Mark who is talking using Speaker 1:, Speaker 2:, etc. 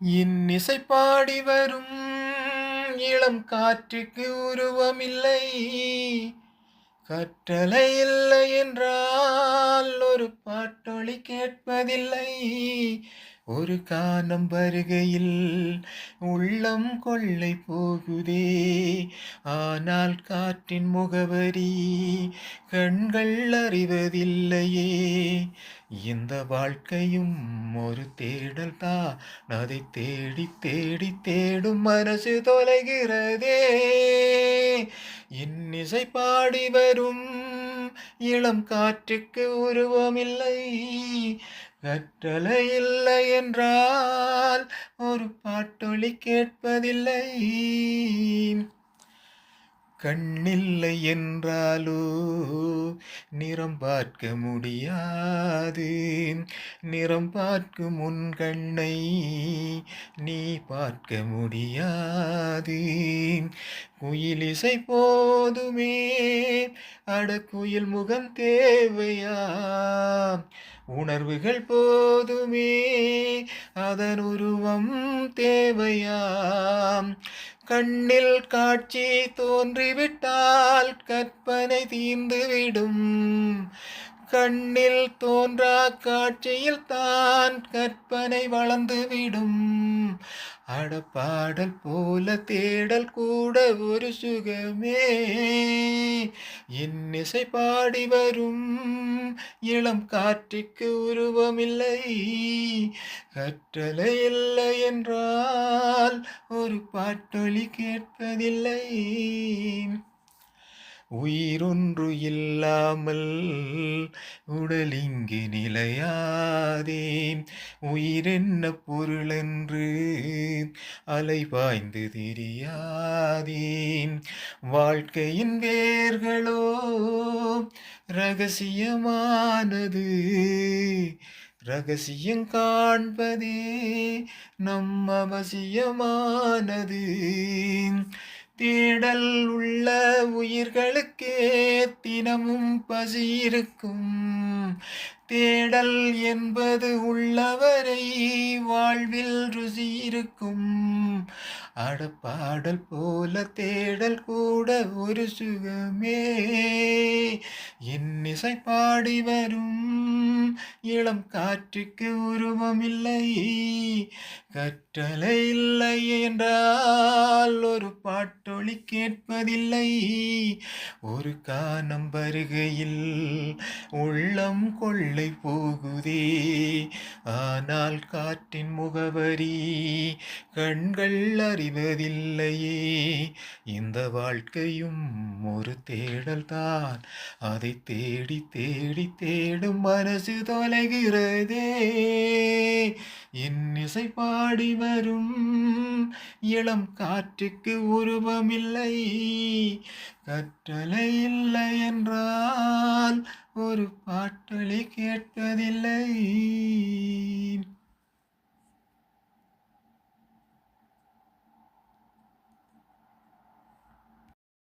Speaker 1: இன்னிசை பாடி வரும் இளம் காற்றுக்கு உருவமில்லை. கற்றலை இல்லை என்றால் ஒரு பாட்டொளி கேட்பதில்லை. ஒரு காலம் வருகையில் உள்ளம் கொள்ளை போகுதே. ஆனால் காற்றின் முகவரி கண்கள் அறிவதில்லையே. இந்த வாழ்க்கையும் ஒரு தேடல் தான். அதை தேடி தேடி தேடும் மனசு தொலைகிறதே. இன்னிசை பாடி வரும் இளம் காற்றுக்கு உருவமில்லை. கற்றலை இல்லை என்றால் ஒரு பாட்டொழி கேட்பதில்லை. கண்ணில்லை என்றாலோ? நிறம் பார்க்க முடியாது. நிறம் பார்க்கும் உன் கண்ணை நீ பார்க்க முடியாது. குயிலிசை போதுமே. அடக்குயில் முகம் தேவையா? உணர்வுகள் போதுமே. அதன் உருவம் தேவையாம் கண்ணில் காட்சி தோன்றிவிட்டால் கற்பனை தீர்ந்துவிடும். கண்ணில் தோன்றா காட்சியில் தான் கற்பனை வளர்ந்துவிடும் அடப்பாடல் போல தேடல் கூட ஒரு சுகமே. இன்னிசை பாடி வரும். இளம் காற்றுக்கு உருவமில்லை. கற்றலை இல்லை என்றால் ஒரு பாட்டொலி கேட்பதில்லை. உயிரொன்று இல்லாமல் உடலிங்கு நிலையாதே. உயிரென்ன பொருளென்று அலைபாய்ந்து தெரியாதே. வாழ்க்கையின் வேர்களோ ரகசியமானது ரகசியம் காண்பதே நம் அவசியமானது. தேடல் உள்ள உயிர்களுக்கே தினமும் பசி இருக்கும் தேடல் என்பது உள்ளவரை வாழ்வில் ருசி இருக்கும் அடப்பாடல் போல தேடல் கூட ஒரு சுகமே. இன்னிசை பாடி வரும் இளம் காற்றுக்கு உருவமில்லை. கற்றலை இல்லை என்றால் ஒரு பாட்டொளி கேட்பதில்லை. ஒரு காணம் வருகையில் உள்ளம் கொள்ளை போகுதே. ஆனால் காற்றின் முகவரி கண்கள் அறி அறிவதில்லையே இந்த வாழ்க்கையும் ஒரு தேடல் தான் அதை தேடி தேடி தேடும் மனசு தொலைகிறதே. இன்னிசை பாடி வரும் இளம் காற்றுக்கு உருவமில்லை. கற்றலை இல்லை என்றால் ஒரு பாட்டலை கேட்பதில்லை.